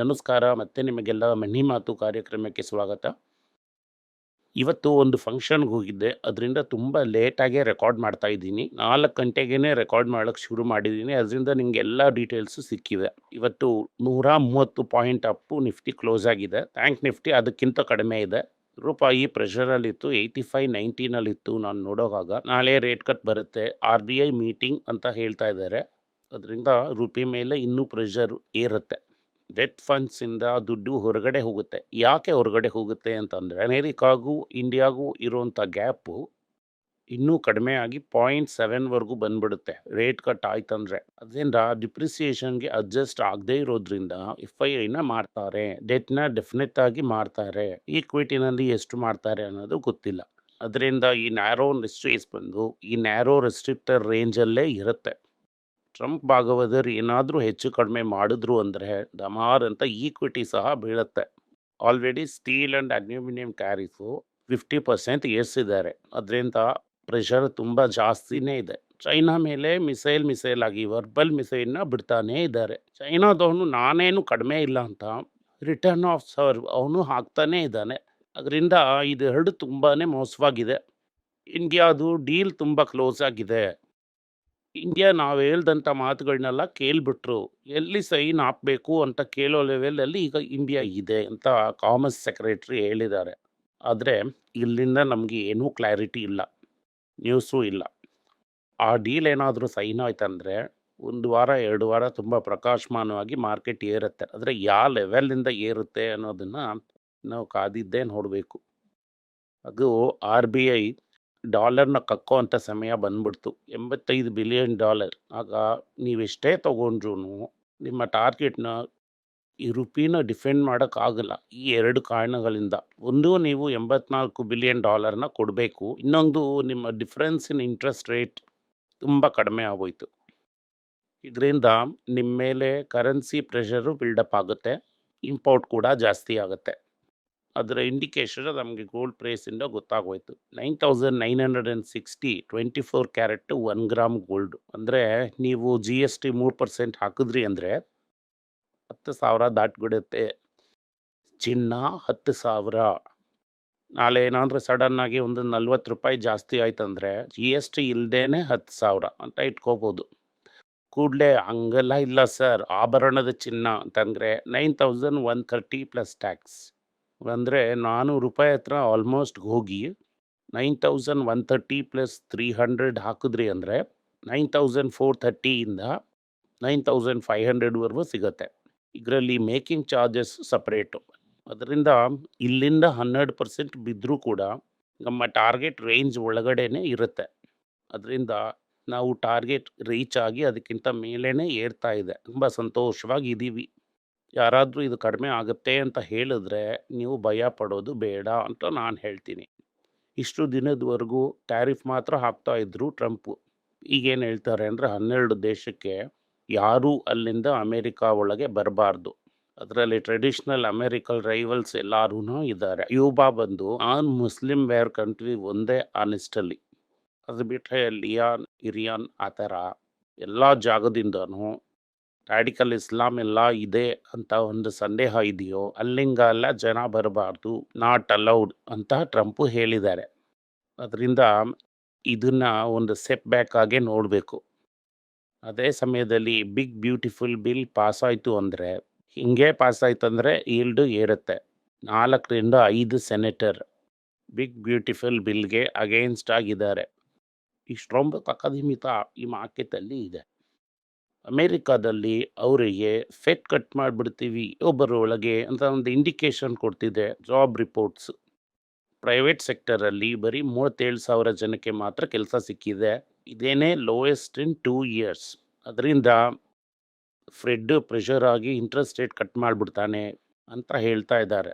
ನಮಸ್ಕಾರ, ಮತ್ತೆ ನಿಮಗೆಲ್ಲ ಮನಿ ಮಾತು ಕಾರ್ಯಕ್ರಮಕ್ಕೆ ಸ್ವಾಗತ. ಇವತ್ತು ಒಂದು ಫಂಕ್ಷನ್ಗೆ ಹೋಗಿದ್ದೆ. ಅದರಿಂದ ತುಂಬ ಲೇಟಾಗೇ ರೆಕಾರ್ಡ್ ಮಾಡ್ತಾ ಇದ್ದೀನಿ. ನಾಲ್ಕು ಗಂಟೆಗೇ ರೆಕಾರ್ಡ್ ಮಾಡೋಕ್ಕೆ ಶುರು ಮಾಡಿದ್ದೀನಿ. ಅದರಿಂದ ನಿಮಗೆ ಎಲ್ಲ ಡೀಟೇಲ್ಸು ಸಿಕ್ಕಿವೆ. ಇವತ್ತು ನೂರ ಮೂವತ್ತು ಪಾಯಿಂಟ್ ಅಪ್ಪು ನಿಫ್ಟಿ ಕ್ಲೋಸ್ ಆಗಿದೆ. ಥ್ಯಾಂಕ್ ನಿಫ್ಟಿ ಅದಕ್ಕಿಂತ ಕಡಿಮೆ ಇದೆ. ರೂಪಾಯಿ ಪ್ರೆಷರಲ್ಲಿತ್ತು ಏಯ್ಟಿ ಫೈವ್ ನೈಂಟೀನಲ್ಲಿತ್ತು ನಾನು ನೋಡೋವಾಗ. ನಾಳೆ ರೇಟ್ ಕಟ್ ಬರುತ್ತೆ. ಆರ್ ಬಿ ಐ ಮೀಟಿಂಗ್ ಅಂತ ಹೇಳ್ತಾ ಇದ್ದಾರೆ. ಅದರಿಂದ ರೂಪಿ ಮೇಲೆ ಇನ್ನೂ ಪ್ರೆಷರ್ ಏರುತ್ತೆ. ಡೆತ್ ಫಂಡ್ಸಿಂದ ದುಡ್ಡು ಹೊರಗಡೆ ಹೋಗುತ್ತೆ. ಯಾಕೆ ಹೊರಗಡೆ ಹೋಗುತ್ತೆ ಅಂತಂದರೆ, ಅಮೇರಿಕಾಗೂ ಇಂಡಿಯಾಗೂ ಇರುವಂಥ ಗ್ಯಾಪು ಇನ್ನೂ ಕಡಿಮೆ ಆಗಿ ಪಾಯಿಂಟ್ ಸೆವೆನ್ವರೆಗೂ ಬಂದ್ಬಿಡುತ್ತೆ. ರೇಟ್ ಕಟ್ ಆಯ್ತಂದರೆ. ಅದರಿಂದ ಡಿಪ್ರಿಸಿಯೇಷನ್ಗೆ ಅಡ್ಜಸ್ಟ್ ಆಗದೇ ಇರೋದ್ರಿಂದ ಎಫ್ ಐ ಐನ ಮಾಡ್ತಾರೆ. ಡೆಟ್ನ ಡೆಫಿನೆಟ್ ಆಗಿ ಮಾಡ್ತಾರೆ. ಈಕ್ವಿಟಿನಲ್ಲಿ ಎಷ್ಟು ಮಾಡ್ತಾರೆ ಅನ್ನೋದು ಗೊತ್ತಿಲ್ಲ. ಅದರಿಂದ ಈ ನ್ಯಾರೋ ರಿಸ್ಟ್ರೀಸ್ ಬಂದು, ಈ ನ್ಯಾರೋ ರೆಸ್ಟ್ರಿಕ್ಟರ್ ರೇಂಜಲ್ಲೇ ಇರುತ್ತೆ. ಟ್ರಂಪ್ ಭಾಗವತರು ಏನಾದರೂ ಹೆಚ್ಚು ಕಡಿಮೆ ಮಾಡಿದ್ರು ಅಂದರೆ ಡಮಾರ್ ಅಂತ ಈಕ್ವಿಟಿ ಸಹ ಬೀಳುತ್ತೆ. Already steel and aluminium tariff fifty percent ಏರಿಸಿದ್ದಾರೆ. ಅದರಿಂದ ಪ್ರೆಷರ್ ತುಂಬ ಜಾಸ್ತಿನೇ ಇದೆ. ಚೈನಾ ಮೇಲೆ ಮಿಸೈಲ್ ಮಿಸೈಲ್ ಆಗಿ ವರ್ಬಲ್ ಮಿಸೈಲ್ನ ಬಿಡ್ತಾನೇ ಇದ್ದಾರೆ. ಚೈನಾದವನು ನಾನೇನು ಕಡಿಮೆ ಇಲ್ಲ ಅಂತ ರಿಟರ್ನ್ ಆಫ್ ಸರ್ವ್ ಅವನು ಹಾಕ್ತಾನೇ ಇದ್ದಾನೆ. ಅದರಿಂದ ಇದೆರಡು ತುಂಬಾ ಮೋಸವಾಗಿದೆ. ಇಂಡಿಯಾದು ಡೀಲ್ ತುಂಬ ಕ್ಲೋಸ್ ಆಗಿದೆ. ಇಂಡಿಯಾ ನಾವು ಹೇಳ್ದಂಥ ಮಾತುಗಳನ್ನೆಲ್ಲ ಕೇಳ್ಬಿಟ್ರು. ಎಲ್ಲಿ ಸೈನ್ ಹಾಕಬೇಕು ಅಂತ ಕೇಳೋ ಲೆವೆಲಲ್ಲಿ ಈಗ ಇಂಡಿಯಾ ಇದೆ ಅಂತ ಕಾಮರ್ಸ್ ಸೆಕ್ರೆಟ್ರಿ ಹೇಳಿದ್ದಾರೆ. ಆದರೆ ಇಲ್ಲಿಂದ ನಮಗೆ ಏನೂ ಕ್ಲಾರಿಟಿ ಇಲ್ಲ. ನ್ಯೂಸೂ ಇಲ್ಲ. ಆ ಡೀಲ್ ಏನಾದರೂ ಸೈನ್ ಆಯ್ತಂದರೆ ಒಂದು ವಾರ, ಎರಡು ವಾರ ತುಂಬ ಪ್ರಕಾಶಮಾನವಾಗಿ ಮಾರ್ಕೆಟ್ ಏರುತ್ತೆ. ಆದರೆ ಯಾವ ಲೆವೆಲಿಂದ ಏರುತ್ತೆ ಅನ್ನೋದನ್ನು ನಾವು ಕಾದಿದ್ದೇ ನೋಡಬೇಕು. ಅದು ಆರ್ ಬಿ ಐ ಡಾಲರ್ನ ಕಕ್ಕೋ ಅಂಥ ಸಮಯ ಬಂದ್ಬಿಡ್ತು. ಎಂಬತ್ತೈದು ಬಿಲಿಯನ್ ಡಾಲರ್. ಆಗ ನೀವೆಷ್ಟೇ ತೊಗೊಂಡ್ರೂ ನಿಮ್ಮ ಟಾರ್ಗೆಟ್ನ ಈ ರುಪಿನ ಡಿಫೆಂಡ್ ಮಾಡೋಕ್ಕಾಗಲ್ಲ. ಈ ಎರಡು ಕಾರಣಗಳಿಂದ. ಒಂದು, ನೀವು ಎಂಬತ್ನಾಲ್ಕು ಬಿಲಿಯನ್ ಡಾಲರ್ನ ಕೊಡಬೇಕು. ಇನ್ನೊಂದು, ನಿಮ್ಮ ಡಿಫ್ರೆನ್ಸ್ ಇನ್ ಇಂಟ್ರೆಸ್ಟ್ ರೇಟ್ ತುಂಬ ಕಡಿಮೆ ಆಗೋಯ್ತು. ಇದರಿಂದ ನಿಮ್ಮ ಮೇಲೆ ಕರೆನ್ಸಿ ಪ್ರೆಷರು ಬಿಲ್ಡಪ್ ಆಗುತ್ತೆ. ಇಂಪೋರ್ಟ್ ಕೂಡ ಜಾಸ್ತಿ ಆಗುತ್ತೆ. ಅದರ ಇಂಡಿಕೇಶನ್ ನಮಗೆ ಗೋಲ್ಡ್ ಪ್ರೈಸಿಂದ ಗೊತ್ತಾಗೋಯ್ತು. Nine thousand nine hundred and sixty twenty four carat one gram gold ಅಂದರೆ ನೀವು ಜಿ ಎಸ್ ಟಿ ಮೂರು ಪರ್ಸೆಂಟ್ ಹಾಕಿದ್ರಿ ಅಂದರೆ ಹತ್ತು ಸಾವಿರ ದಾಟ್ಬಿಡುತ್ತೆ. ಚಿನ್ನ ಹತ್ತು ಸಾವಿರ. ನಾಳೆ ಏನಾದರೂ ಸಡನ್ನಾಗಿ ಒಂದು ನಲ್ವತ್ತು ರೂಪಾಯಿ ಜಾಸ್ತಿ ಆಯ್ತಂದರೆ ಜಿ ಎಸ್ ಟಿ ಇಲ್ಲದೇ ಹತ್ತು ಸಾವಿರ ಅಂತ ಇಟ್ಕೋಬೋದು. ಕೂಡಲೇ ಹಂಗೆಲ್ಲ ಇಲ್ಲ ಸರ್. ಆಭರಣದ ಚಿನ್ನ ಅಂತಂದರೆ nine thousand one thirty plus tax ಅಂದರೆ ನಾನ್ನೂರು ರೂಪಾಯಿ ಹತ್ರ ಆಲ್ಮೋಸ್ಟ್ ಹೋಗಿ nine thousand one thirty plus three hundred ಹಾಕಿದ್ರಿ ಅಂದರೆ ನೈನ್ ತೌಸಂಡ್ ಫೋರ್ ಥರ್ಟಿಯಿಂದ ನೈನ್ ತೌಸಂಡ್ ಫೈವ್ ಹಂಡ್ರೆಡ್ವರೆಗೂ ಸಿಗುತ್ತೆ. ಇದರಲ್ಲಿ ಮೇಕಿಂಗ್ ಚಾರ್ಜಸ್ ಸಪ್ರೇಟು ಅದರಿಂದ ಇಲ್ಲಿಂದ ಹನ್ನೆರಡು ಪರ್ಸೆಂಟ್ ಬಿದ್ದರೂ ಕೂಡ ನಮ್ಮ ಟಾರ್ಗೆಟ್ ರೇಂಜ್ ಒಳಗಡೆನೇ ಇರುತ್ತೆ. ಅದರಿಂದ ನಾವು ಟಾರ್ಗೆಟ್ ರೀಚ್ ಆಗಿ ಅದಕ್ಕಿಂತ ಮೇಲೇ ಏರ್ತಾ ಇದೆ. ತುಂಬ ಸಂತೋಷವಾಗಿ ಇದ್ದೀವಿ ಯಾರಾದರೂ ಇದು ಕಡಿಮೆ ಆಗುತ್ತೆ ಅಂತ ಹೇಳಿದ್ರೆ ನೀವು ಭಯ ಪಡೋದು ಬೇಡ ಅಂತ ನಾನು ಹೇಳ್ತೀನಿ. ಇಷ್ಟು ದಿನದವರೆಗೂ ಟ್ಯಾರಿಫ್ ಮಾತ್ರ ಹಾಕ್ತಾ ಇದ್ರು ಟ್ರಂಪು. ಈಗೇನು ಹೇಳ್ತಾರೆ ಅಂದರೆ ಹನ್ನೆರಡು ದೇಶಕ್ಕೆ ಯಾರೂ ಅಲ್ಲಿಂದ ಅಮೇರಿಕಾ ಒಳಗೆ ಬರಬಾರ್ದು. ಅದರಲ್ಲಿ ಟ್ರೆಡಿಷ್ನಲ್ ಅಮೇರಿಕಲ್ ರೈವಲ್ಸ್ ಎಲ್ಲರೂ ಇದ್ದಾರೆ. ಯೂಬಾ ಬಂದು ಆನ್ ಮುಸ್ಲಿಂ ವೇರ್ ಕಂಟ್ರಿ ಒಂದೇ ಆನೆಸ್ಟಲ್ಲಿ ಅದು ಬಿಟ್ಟರೆ ಲಿಯಾನ್, ಇರಿಯಾನ್ ಆ ಥರ ಎಲ್ಲ ಜಾಗದಿಂದನೂ ರ್ಯಾಡಿಕಲ್ ಇಸ್ಲಾಂ ಎಲ್ಲ ಇದೆ ಅಂತ ಒಂದು ಸಂದೇಹ ಇದೆಯೋ ಅಲ್ಲಿಂಗ ಎಲ್ಲ ಜನ ಬರಬಾರ್ದು, ನಾಟ್ ಅಲೌಡ್ ಅಂತ ಟ್ರಂಪು ಹೇಳಿದ್ದಾರೆ. ಅದರಿಂದ ಇದನ್ನು ಒಂದು ಸೆಪ್ ಬ್ಯಾಕ್ ಆಗೇ ನೋಡಬೇಕು. ಅದೇ ಸಮಯದಲ್ಲಿ ಬಿಗ್ ಬ್ಯೂಟಿಫುಲ್ ಬಿಲ್ ಪಾಸ್ ಆಯಿತು ಅಂದರೆ, ಹಿಂಗೆ ಪಾಸ್ ಆಯಿತು ಅಂದರೆ ಈಲ್ಡು ಏರುತ್ತೆ. ನಾಲ್ಕರಿಂದ ಐದು ಸೆನೆಟರ್ ಬಿಗ್ ಬ್ಯೂಟಿಫುಲ್ ಬಿಲ್ಗೆ ಅಗೇನ್ಸ್ಟ್ ಆಗಿದ್ದಾರೆ ಇಷ್ಟೊಂದು ಅಕಾದಮಿತ ಈ ಮಾರ್ಕೆಟಲ್ಲಿ ಇದೆ. ಅಮೇರಿಕಾದಲ್ಲಿ ಅವರಿಗೆ ಫೆಟ್ ಕಟ್ ಮಾಡಿಬಿಡ್ತೀವಿ, ಒಬ್ಬರ ಒಳಗೆ ಅಂತ ಒಂದು ಇಂಡಿಕೇಶನ್ ಕೊಡ್ತಿದೆ ಜಾಬ್ ರಿಪೋರ್ಟ್ಸ್ ಪ್ರೈವೇಟ್ ಸೆಕ್ಟರಲ್ಲಿ ಬರೀ ಮೂವತ್ತೇಳು ಸಾವಿರ ಜನಕ್ಕೆ ಮಾತ್ರ ಕೆಲಸ ಸಿಕ್ಕಿದೆ. ಇದೇನೇ ಲೋಯೆಸ್ಟ್ ಇನ್ ಟೂ ಇಯರ್ಸ್ ಅದರಿಂದ ಫ್ರೆಡ್ ಪ್ರೆಷರ್ ಆಗಿ ಇಂಟ್ರೆಸ್ಟ್ ರೇಟ್ ಕಟ್ ಮಾಡಿಬಿಡ್ತಾನೆ ಅಂತ ಹೇಳ್ತಾ ಇದ್ದಾರೆ.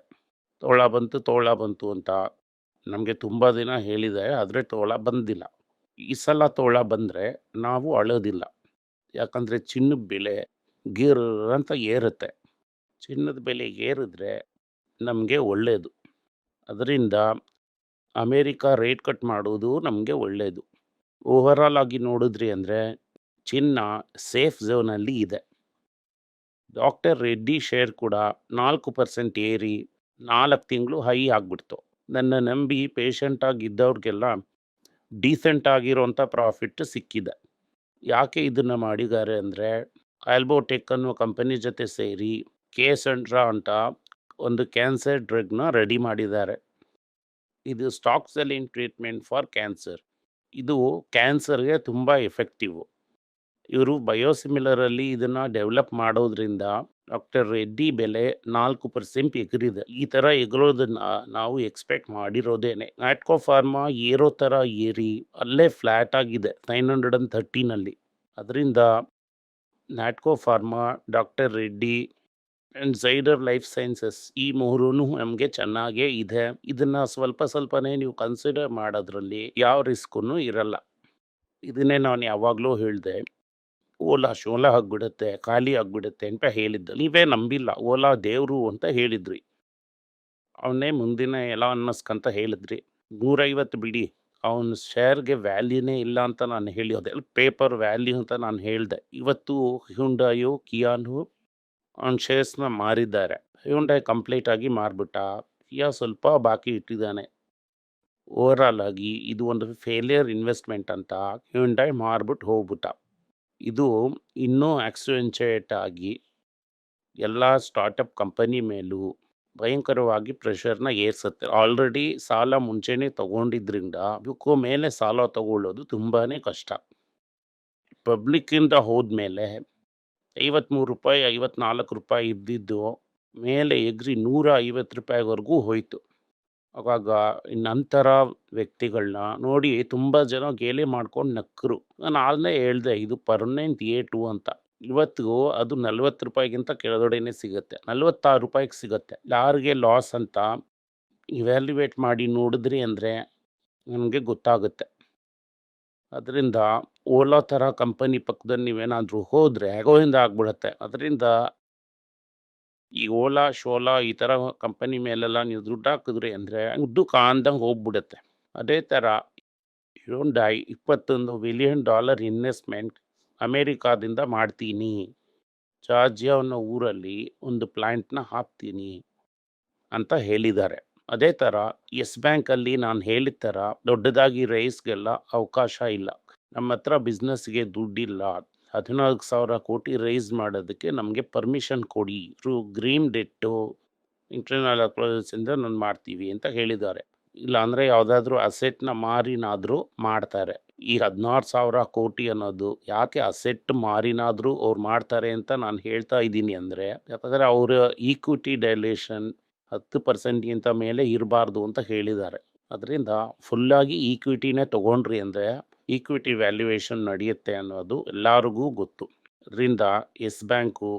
ತೋಳ ಬಂತು ತೋಳ ಬಂತು ಅಂತ ನಮಗೆ ತುಂಬ ದಿನ ಹೇಳಿದೆ, ಆದರೆ ತೋಳ ಬಂದಿಲ್ಲ. ಈ ಸಲ ತೋಳ ಬಂದರೆ ನಾವು ಅಳೋದಿಲ್ಲ. ಯಾಕಂದರೆ ಚಿನ್ನದ ಬೆಲೆ ಗೀರ್ ಅಂತ ಏರುತ್ತೆ. ಚಿನ್ನದ ಬೆಲೆ ಏರಿದ್ರೆ ನಮಗೆ ಒಳ್ಳೆಯದು ಅದರಿಂದ ಅಮೇರಿಕಾ ರೇಟ್ ಕಟ್ ಮಾಡೋದು ನಮಗೆ ಒಳ್ಳೆಯದು ಓವರಾಲ್ ಆಗಿ ನೋಡಿದ್ರಿ ಅಂದರೆ ಚಿನ್ನ ಸೇಫ್ ಝೋನಲ್ಲಿ ಇದೆ. ಡಾಕ್ಟರ್ ರೆಡ್ಡಿ ಶೇರ್ ಕೂಡ ನಾಲ್ಕು ಪರ್ಸೆಂಟ್ ಏರಿ ನಾಲ್ಕು ತಿಂಗಳು ಹೈ ಆಗಿಬಿಡ್ತು. ನನ್ನ ನಂಬಿ ಪೇಷಂಟ್ ಆಗಿದ್ದವ್ರಿಗೆಲ್ಲ ಡೀಸೆಂಟ್ ಆಗಿರೋಂಥ ಪ್ರಾಫಿಟ್ ಸಿಕ್ಕಿದೆ. ಯಾಕೆ ಇದನ್ನು ಮಾಡಿದ್ದಾರೆ ಅಂದರೆ ಆಲ್ಬೋಟೆಕ್ ಅನ್ನೋ ಕಂಪನಿ ಜೊತೆ ಸೇರಿ ಕೇಸಂಡ್ರಾ ಅಂತ ಒಂದು ಕ್ಯಾನ್ಸರ್ ಡ್ರಗ್ನ ರೆಡಿ ಮಾಡಿದ್ದಾರೆ. ಇದು stock in treatment for cancer ಇದು ಕ್ಯಾನ್ಸರ್ಗೆ ತುಂಬ ಎಫೆಕ್ಟಿವ್ ಇವರು ಬಯೋಸಿಮಿಲರಲ್ಲಿ ಇದನ್ನು ಡೆವಲಪ್ ಮಾಡೋದ್ರಿಂದ ಡಾಕ್ಟರ್ ರೆಡ್ಡಿ ಬೆಲೆ ನಾಲ್ಕು ಪರ್ಸೆಂಟ್ ಎಗರಿದೆ. ಈ ಥರ ಎಗರೋದನ್ನ ನಾವು ಎಕ್ಸ್ಪೆಕ್ಟ್ ಮಾಡಿರೋದೇನೆ. ನಾಟ್ಕೋ ಫಾರ್ಮಾ ಏರೋ ಥರ ಏರಿ ಅಲ್ಲೇ ಫ್ಲಾಟ್ ಆಗಿದೆ ನೈನ್ ಹಂಡ್ರೆಡ್ ಅಂಡ್ ಥರ್ಟಿನಲ್ಲಿ. ಅದರಿಂದ Natco Pharma, doctor Reddy and Zydus life sciences ಈ ಮೂರೂ ನಮಗೆ ಚೆನ್ನಾಗೇ ಇದೆ. ಇದನ್ನು ಸ್ವಲ್ಪ ಸ್ವಲ್ಪನೇ ನೀವು ಕನ್ಸಿಡರ್ ಮಾಡೋದ್ರಲ್ಲಿ ಯಾವ ರಿಸ್ಕೂ ಇರಲ್ಲ. ಇದನ್ನೇ ನಾನು ಯಾವಾಗಲೂ ಹೇಳಿದೆ. ಓಲಾ, ಶೋಲಾ ಆಗಿಬಿಡುತ್ತೆ, ಖಾಲಿ ಆಗಿಬಿಡುತ್ತೆ ಅಂತ ಹೇಳಿದ್ದ ನೀವೇ ನಂಬಿಲ್ಲ, ಓಲಾ ದೇವರು ಅಂತ ಹೇಳಿದ್ರಿ. ಅವನೇ ಮುಂದಿನ ಎಲ್ಲ ಅನ್ನಿಸ್ಕಂತ ಹೇಳಿದ್ರಿ. ನೂರೈವತ್ತು ಬಿಡಿ, ಅವನ ಶೇರ್ಗೆ ವ್ಯಾಲ್ಯೂನೇ ಇಲ್ಲ ಅಂತ ನಾನು ಹೇಳಿದೆ ಪೇಪರ್ ವ್ಯಾಲ್ಯೂ ಅಂತ ನಾನು ಹೇಳಿದೆ. ಇವತ್ತು ಹ್ಯುಂಡಾಯು, ಕಿಯಾನು ಅವ್ನ ಶೇರ್ಸ್ನ ಮಾರಿದ್ದಾರೆ. ಹ್ಯುಂಡಾಯ್ ಕಂಪ್ಲೀಟ್ ಆಗಿ ಮಾರ್ಬಿಟ್ಟ, ಕಿಯಾ ಸ್ವಲ್ಪ ಬಾಕಿ ಇಟ್ಟಿದ್ದಾನೆ. ಓವರಾಲ್ ಆಗಿ ಇದು ಒಂದು ಫೇಲಿಯರ್ ಇನ್ವೆಸ್ಟ್ಮೆಂಟ್ ಅಂತ ಹ್ಯುಂಡಾಯ್ ಮಾರ್ಬಿಟ್ಟು ಹೋಗ್ಬಿಟ್ಟ. ಇದು ಇನ್ನೂ ಆಕ್ಸಿಡೆಂಚೇಟ್ ಆಗಿ ಎಲ್ಲ ಸ್ಟಾರ್ಟಪ್ ಕಂಪನಿ ಮೇಲೂ ಭಯಂಕರವಾಗಿ ಪ್ರೆಷರ್ನ ಏರ್ಸುತ್ತೆ. ಆಲ್ರೆಡಿ ಸಾಲ ಮುಂಚೆನೇ ತಗೊಂಡಿದ್ರಿಂದ ಇದಕ್ಕೂ ಮೇಲೆ ಸಾಲ ತಗೊಳ್ಳೋದು ತುಂಬಾ ಕಷ್ಟ. ಪಬ್ಲಿಕ್ಕಿಂದ ಹೋದ್ಮೇಲೆ ಐವತ್ತ್ಮೂರು ರೂಪಾಯಿ, ಐವತ್ನಾಲ್ಕು ರೂಪಾಯಿ ಇದ್ದಿದ್ದು ಮೇಲೆ ಎಗ್ರಿ ನೂರ ಐವತ್ತು ರೂಪಾಯಿವರೆಗೂ ಹೋಯಿತು. ಅವಾಗ ನಂತರ ವ್ಯಕ್ತಿಗಳನ್ನ ನೋಡಿ ತುಂಬ ಜನ ಗೇಲಿ ಮಾಡ್ಕೊಂಡು ನಕ್ಕರು ನಾನು ಆಗಲೇ ಹೇಳ್ದೆ, ಇದು ಪರ್ಮನೆಂಟ್ ಎ ಟು ಅಂತ. ಇವತ್ತಿಗೂ ಅದು ನಲ್ವತ್ತು ರೂಪಾಯಿಗಿಂತ ಕೆಳಗಡೆನೇ ಸಿಗುತ್ತೆ. ನಲ್ವತ್ತಾರು ರೂಪಾಯಿಗೆ ಸಿಗುತ್ತೆ. ಯಾರಿಗೆ ಲಾಸ್ ಅಂತ ಇವ್ಯಾಲ್ಯುವೇಟ್ ಮಾಡಿ ನೋಡಿದ್ರಿ ಅಂದರೆ ನನಗೆ ಗೊತ್ತಾಗುತ್ತೆ. ಅದರಿಂದ ಓಲಾ ಥರ ಕಂಪನಿ ಪಕ್ಕದಲ್ಲಿ ನೀವೇನಾದರೂ ಹೋದರೆ ಗೋವಿಂದ ಆಗ್ಬಿಡುತ್ತೆ. ಅದರಿಂದ ಈ ಓಲಾ, ಶೋಲಾ ಈ ಥರ ಕಂಪನಿ ಮೇಲೆಲ್ಲ ನೀವು ದುಡ್ಡು ಹಾಕಿದ್ರಿ ಅಂದರೆ ಉದ್ದು ಕಾಂದಂಗೆ ಹೋಗ್ಬಿಡುತ್ತೆ. ಅದೇ ಥರ ಹ್ಯುಂಡಾಯ್ ಇಪ್ಪತ್ತೊಂದು ಬಿಲಿಯನ್ ಡಾಲರ್ ಇನ್ವೆಸ್ಟ್ಮೆಂಟ್ ಅಮೇರಿಕಾದಿಂದ ಮಾಡ್ತೀನಿ. ಜಾರ್ಜಿಯಾ ಅನ್ನೋ ಊರಲ್ಲಿ ಒಂದು ಪ್ಲ್ಯಾಂಟ್ನ ಹಾಕ್ತೀನಿ ಅಂತ ಹೇಳಿದ್ದಾರೆ. ಅದೇ ಥರ ಎಸ್ ಬ್ಯಾಂಕಲ್ಲಿ ನಾನು ಹೇಳಿದ ಥರ ದೊಡ್ಡದಾಗಿ ರೈಸ್ಗೆಲ್ಲ ಅವಕಾಶ ಇಲ್ಲ. ನಮ್ಮ ಹತ್ರ ಬಿಸ್ನೆಸ್ಗೆ ದುಡ್ಡಿಲ್ಲ. ಹದಿನಾಲ್ಕು ಸಾವಿರ ಕೋಟಿ ರೈಸ್ ಮಾಡೋದಕ್ಕೆ ನಮಗೆ ಪರ್ಮಿಷನ್ ಕೊಡಿ. ಥ್ರೂ ಗ್ರೀನ್ ಡೆಟ್ಟು ಇಂಟರ್ನಲ್ ಅಕ್ಲೋಸಿಂದ ನಾನು ಮಾಡ್ತೀವಿ ಅಂತ ಹೇಳಿದ್ದಾರೆ. ಇಲ್ಲಾಂದರೆ ಯಾವುದಾದ್ರೂ ಅಸೆಟ್ನ ಮಾರಿನಾದರೂ ಮಾಡ್ತಾರೆ. ಈ ಹದಿನಾರು ಸಾವಿರ ಕೋಟಿ ಅನ್ನೋದು ಯಾಕೆ ಅಸೆಟ್ ಮಾರಿನಾದರೂ ಅವ್ರು ಮಾಡ್ತಾರೆ ಅಂತ ನಾನು ಹೇಳ್ತಾ ಇದ್ದೀನಿ ಅಂದರೆ, ಯಾಕಂದರೆ ಅವರ ಈಕ್ವಿಟಿ ಡೈಲೇಷನ್ ಹತ್ತು ಪರ್ಸೆಂಟ್ಗಿಂತ ಮೇಲೆ ಇರಬಾರ್ದು ಅಂತ ಹೇಳಿದ್ದಾರೆ. ಅದರಿಂದ ಫುಲ್ಲಾಗಿ ಈಕ್ವಿಟಿನೇ ತೊಗೊಂಡ್ರಿ ಅಂದರೆ ಈಕ್ವಿಟಿ ವ್ಯಾಲ್ಯೂಯೇಷನ್ ನಡೆಯುತ್ತೆ ಅನ್ನೋದು ಎಲ್ಲರಿಗೂ ಗೊತ್ತು. ಅದರಿಂದ ಎಸ್ ಬ್ಯಾಂಕು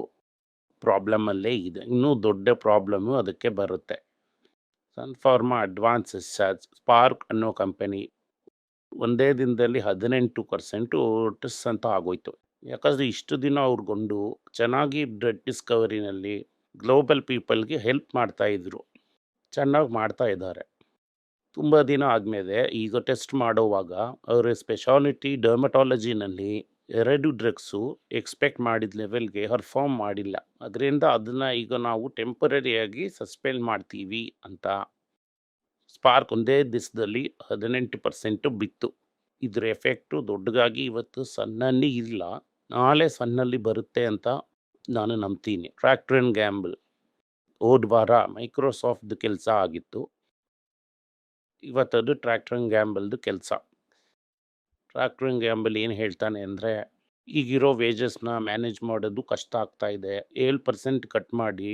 ಪ್ರಾಬ್ಲಮಲ್ಲೇ ಇದೆ. ಇನ್ನೂ ದೊಡ್ಡ ಪ್ರಾಬ್ಲಮ್ಮು ಅದಕ್ಕೆ ಬರುತ್ತೆ. ಸನ್ಫಾರ್ಮಾ ಅಡ್ವಾನ್ಸಸ್ ಸ್ಪಾರ್ಕ್ ಅನ್ನೋ ಕಂಪನಿ ಒಂದೇ ದಿನದಲ್ಲಿ ಹದಿನೆಂಟು ಪರ್ಸೆಂಟು ಟಸ್ ಅಂತ ಆಗೋಯ್ತು. ಯಾಕಂದರೆ ಇಷ್ಟು ದಿನ ಅವ್ರಿಗೊಂಡು ಚೆನ್ನಾಗಿ ಬ್ಲಡ್ ಡಿಸ್ಕವರಿನಲ್ಲಿ ಗ್ಲೋಬಲ್ ಪೀಪಲ್ಗೆ ಹೆಲ್ಪ್ ಮಾಡ್ತಾಯಿದ್ರು ಚೆನ್ನಾಗಿ ಮಾಡ್ತಾ ಇದ್ದಾರೆ. ತುಂಬ ದಿನ ಆದಮೇಲೆ ಈಗ ಟೆಸ್ಟ್ ಮಾಡುವಾಗ ಅವರ ಸ್ಪೆಷಾಲಿಟಿ ಡರ್ಮಟಾಲಜಿನಲ್ಲಿ ಎರಡು ಡ್ರಗ್ಸು ಎಕ್ಸ್ಪೆಕ್ಟ್ ಮಾಡಿದ ಲೆವೆಲ್ಗೆ ಹರ್ಫಾರ್ಮ್ ಮಾಡಿಲ್ಲ. ಅದರಿಂದ ಅದನ್ನು ಈಗ ನಾವು ಟೆಂಪರರಿಯಾಗಿ ಸಸ್ಪೆಂಡ್ ಮಾಡ್ತೀವಿ ಅಂತ. ಸ್ಪಾರ್ಕ್ ಒಂದೇ ದಿವಸದಲ್ಲಿ ಹದಿನೆಂಟು ಪರ್ಸೆಂಟು ಬಿತ್ತು. ಇದ್ರ ಎಫೆಕ್ಟು ದೊಡ್ಡದಾಗಿ ಇವತ್ತು ಸನ್ನಲ್ಲಿ ಇಲ್ಲ. ನಾಳೆ ಸನ್ನಲ್ಲಿ ಬರುತ್ತೆ ಅಂತ ನಾನು ನಂಬ್ತೀನಿ. ಟ್ರ್ಯಾಕ್ಟ್ರ್ ಆ್ಯಂಡ್ ಗ್ಯಾಂಬಲ್ ಹೋದ ವಾರ ಮೈಕ್ರೋಸಾಫ್ಟ್ದು ಕೆಲಸ ಆಗಿತ್ತು. ಇವತ್ತದು ಟ್ರ್ಯಾಕ್ಟ್ರಿಂಗ್ ಗ್ಯಾಂಬಲ್ದು ಕೆಲಸ. ಟ್ರ್ಯಾಕ್ಟ್ರಿಂಗ್ ಗ್ಯಾಂಬಲ್ ಏನು ಹೇಳ್ತಾನೆ ಅಂದರೆ, ಈಗಿರೋ ವೇಜಸ್ನ ಮ್ಯಾನೇಜ್ ಮಾಡೋದು ಕಷ್ಟ ಆಗ್ತಾ ಇದೆ. ಏಳು ಪರ್ಸೆಂಟ್ ಕಟ್ ಮಾಡಿ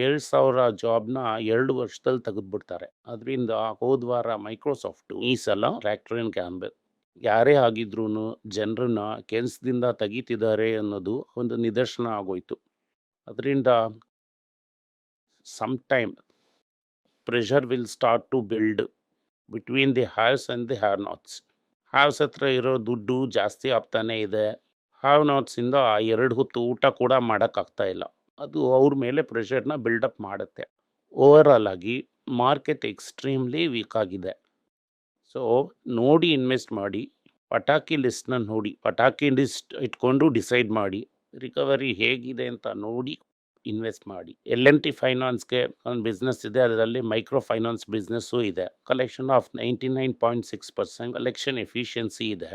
ಏಳು ಸಾವಿರ ಜಾಬ್ನ ಎರಡು ವರ್ಷದಲ್ಲಿ ತೆಗೆದುಬಿಡ್ತಾರೆ. ಅದರಿಂದ ಹೋದ ವಾರ ಮೈಕ್ರೋಸಾಫ್ಟು ಈ ಸಲ ಟ್ರ್ಯಾಕ್ಟರ್ ಕ್ಯಾಂಬಲ್ ಯಾರೇ ಆಗಿದ್ರೂ ಜನರನ್ನ ಕೆಲಸದಿಂದ ತೆಗೀತಿದ್ದಾರೆ ಅನ್ನೋದು ಒಂದು ನಿದರ್ಶನ ಆಗೋಯ್ತು. ಅದರಿಂದ some time pressure will start to build between the haves and the have nots haves ಹತ್ರ ಇರೋ ದುಡ್ಡು ಜಾಸ್ತಿ ಆಗ್ತಾನೆ ಇದೆ. ಹ್ಯಾವ್ ನಾಟ್ಸಿಂದ ಆ ಎರಡು ಹೊತ್ತು ಊಟ ಕೂಡ ಮಾಡೋಕ್ಕಾಗ್ತಾ ಇಲ್ಲ. ಅದು ಅವ್ರ ಮೇಲೆ ಪ್ರೆಷರ್ನ ಬಿಲ್ಡಪ್ ಮಾಡುತ್ತೆ. ಓವರಾಲ್ ಆಗಿ ಮಾರ್ಕೆಟ್ ಎಕ್ಸ್ಟ್ರೀಮ್ಲಿ ವೀಕ್ ಆಗಿದೆ. ಸೊ ನೋಡಿ ಇನ್ವೆಸ್ಟ್ ಮಾಡಿ, ಪಟಾಕಿ ಲಿಸ್ಟ್ನ ನೋಡಿ, ಪಟಾಕಿ ಲಿಸ್ಟ್ ಇಟ್ಕೊಂಡು ಡಿಸೈಡ್ ಮಾಡಿ ರಿಕವರಿ ಹೇಗಿದೆ ಅಂತ ನೋಡಿ ಇನ್ವೆಸ್ಟ್ ಮಾಡಿ. ಎಲ್ ಎನ್ ಟಿ ಫೈನಾನ್ಸ್ಗೆ ಒಂದು ಬಿಸ್ನೆಸ್ ಇದೆ, ಅದರಲ್ಲಿ ಮೈಕ್ರೋ ಫೈನಾನ್ಸ್ ಬಿಸ್ನೆಸ್ಸು ಇದೆ. Collection of ninety nine point six percent collection efficiency ಇದೆ.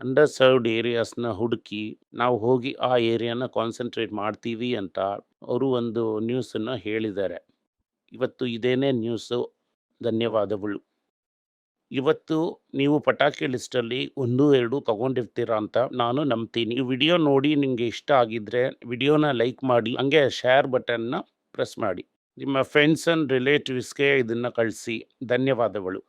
ಅಂಡರ್ ಸರ್ವ್ಡ್ ಏರಿಯಾಸ್ನ ಹುಡುಕಿ, ನಾವು ಹೋಗಿ ಆ ಏರಿಯಾನ ಕಾನ್ಸಂಟ್ರೇಟ್ ಮಾಡ್ತೀವಿ ಅಂತ ಅವರು ಒಂದು ನ್ಯೂಸನ್ನು ಹೇಳಿದ್ದಾರೆ. ಇವತ್ತು ಇದೇನೇ ನ್ಯೂಸು ಧನ್ಯವಾದಗಳು. ಇವತ್ತು ನೀವು ಪಟಾಕಿ ಲಿಸ್ಟಲ್ಲಿ ಒಂದು, ಎರಡು ತೊಗೊಂಡಿರ್ತೀರಾ ಅಂತ ನಾನು ನಂಬ್ತೀನಿ. ಈ ವಿಡಿಯೋ ನೋಡಿ ನಿಮಗೆ ಇಷ್ಟ ಆಗಿದ್ರೆ ವಿಡಿಯೋನ ಲೈಕ್ ಮಾಡಿ, ಹಂಗೆ ಶೇರ್ ಬಟನ್ನ ಪ್ರೆಸ್ ಮಾಡಿ. ನಿಮ್ಮ ಫ್ರೆಂಡ್ಸ್ ಆ್ಯಂಡ್ ರಿಲೇಟಿವ್ಸ್ಗೆ ಇದನ್ನು ಕಳಿಸಿ. ಧನ್ಯವಾದಗಳು.